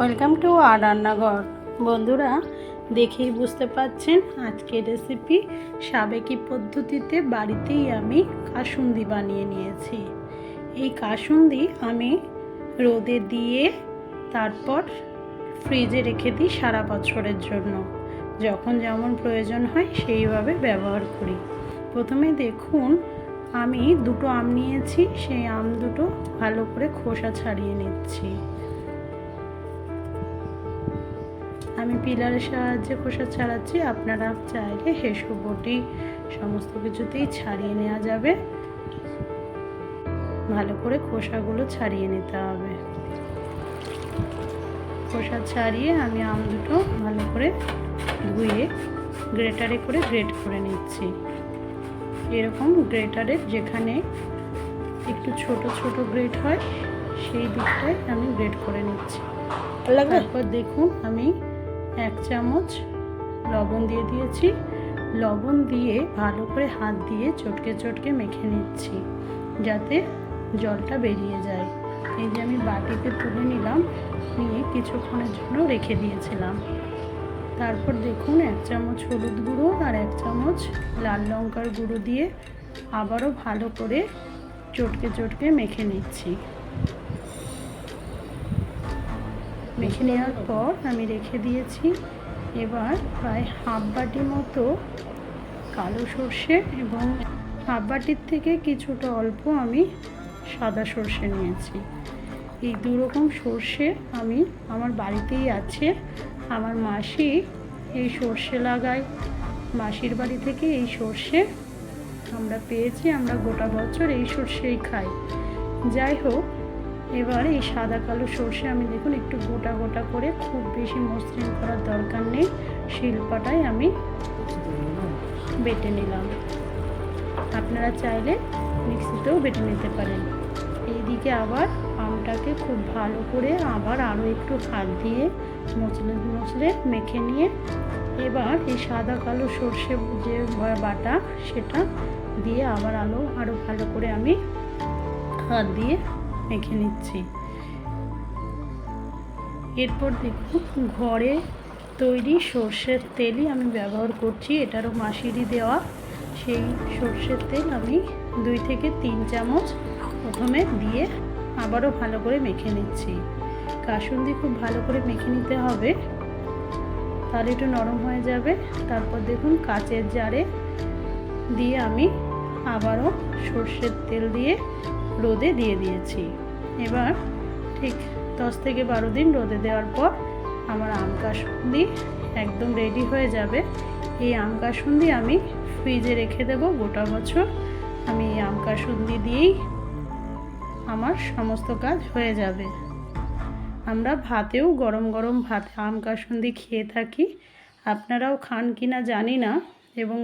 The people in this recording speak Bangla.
ওয়েলকাম টু আর রান্নাঘর। বন্ধুরা, দেখেই বুঝতে পাচ্ছেন আজকের রেসিপি সাবেকি পদ্ধতিতে বাড়িতেই আমি কাসুন্দি বানিয়ে নিয়েছি। এই কাসুন্দি আমি রোদে দিয়ে তারপর ফ্রিজে রেখে দিই সারা বছরের জন্য। যখন যেমন প্রয়োজন হয় সেইভাবে ব্যবহার করি। প্রথমে দেখুন, আমি দুটো আম নিয়েছি, সেই আম দুটো ভালো করে খোসা ছাড়িয়ে নিচ্ছি। আমি পিলারের সাহায্যে খোসা ছাড়াচ্ছি আপনারা চাইলে হেসু বটি সমস্ত কিছুতেই ছাড়িয়ে নেওয়া যাবে। ভালো করে খোসাগুলো ছাড়িয়ে নিতে হবে। খোসা ছাড়িয়ে আমি আম দুটো ভালো করে ধুয়ে গ্রেটারে করে গ্রেট করে নিচ্ছি। এরকম গ্রেটারের যেখানে একটু ছোট ছোট গ্রেট হয় সেই দিকটায় আমি গ্রেট করে নিচ্ছি। তারপর দেখুন আমি এক চামচ লবণ দিয়ে দিয়েছি। লবণ দিয়ে ভালো করে হাত দিয়ে চটকে চটকে মেখে নিচ্ছি, যাতে জলটা বেরিয়ে যায়। এই যে আমি বাটিতে তুলে নিলাম, নিয়ে কিছুক্ষণের জন্য রেখে দিয়েছিলাম। তারপর দেখুন, এক চামচ হলুদ গুঁড়ো আর এক চামচ লাল লঙ্কার গুঁড়ো দিয়ে আবারও ভালো করে চটকে চটকে মেখে নিচ্ছি। মেখে নেওয়ার পর আমি রেখে দিয়েছি। এবার প্রায় হাফ বাটি মতো কালো সর্ষে এবং হাফ বাটির থেকে কিছুটা অল্প আমি সাদা সর্ষে নিয়েছি। এই দু রকম সর্ষে আমি আমার বাড়িতেই আছে। আমার মাসি এই সর্ষে লাগায়। মাসির বাড়ি থেকে এই সর্ষে আমরা পেয়েছি, আমরা গোটা বছর এই সর্ষেই খাই। যাই হোক এবার এই সাদা কালো সর্ষে আমি দেখুন একটু গোটা গোটা করে খুব বেশি মসৃণ করার দরকার নেই। শিল্পাটাই আমি বেটে নিলাম। আপনারা চাইলে মিক্সিতেও বেটে নিতে পারেন। এইদিকে আবার আমটাকে খুব ভালো করে আবার আরও একটু হাত দিয়ে মচলে মচলে মেখে নিয়ে এবার এই সাদা কালো সর্ষে যে বাটা সেটা দিয়ে আবার আলো আরও ভালো করে আমি হাত দিয়ে মেখে নিচ্ছি। এরপর দেখুন, ঘরে তৈরি সর্ষের তেলই আমি ব্যবহার করছি। এটারও মাসিরই দেওয়া। সেই সর্ষের তেল আমি দুই থেকে তিন চামচ প্রথমে দিয়ে আবারও ভালো করে মেখে নিচ্ছি। কাসুন্দি খুব ভালো করে মেখে নিতে হবে। তাহলে একটু নরম হয়ে যাবে। তারপর দেখুন, কাচের জারে দিয়ে আমি আবারও সর্ষের তেল দিয়ে রোদে দিয়ে দিয়েছি। এবার ঠিক দশ থেকে বারো দিন রোদে দেওয়ার পর আমার আম কাসুন্দি একদম রেডি হয়ে যাবে। এই আম কাসুন্দি আমি ফ্রিজে রেখে দেব গোটা বছর। আমি এই আম কাসুন্দি দিয়েই আমার সমস্ত কাজ হয়ে যাবে। আমরা ভাতেও গরম গরম ভাত আম কাসুন্দি খেয়ে থাকি। আপনারাও খান কি না জানি না এবং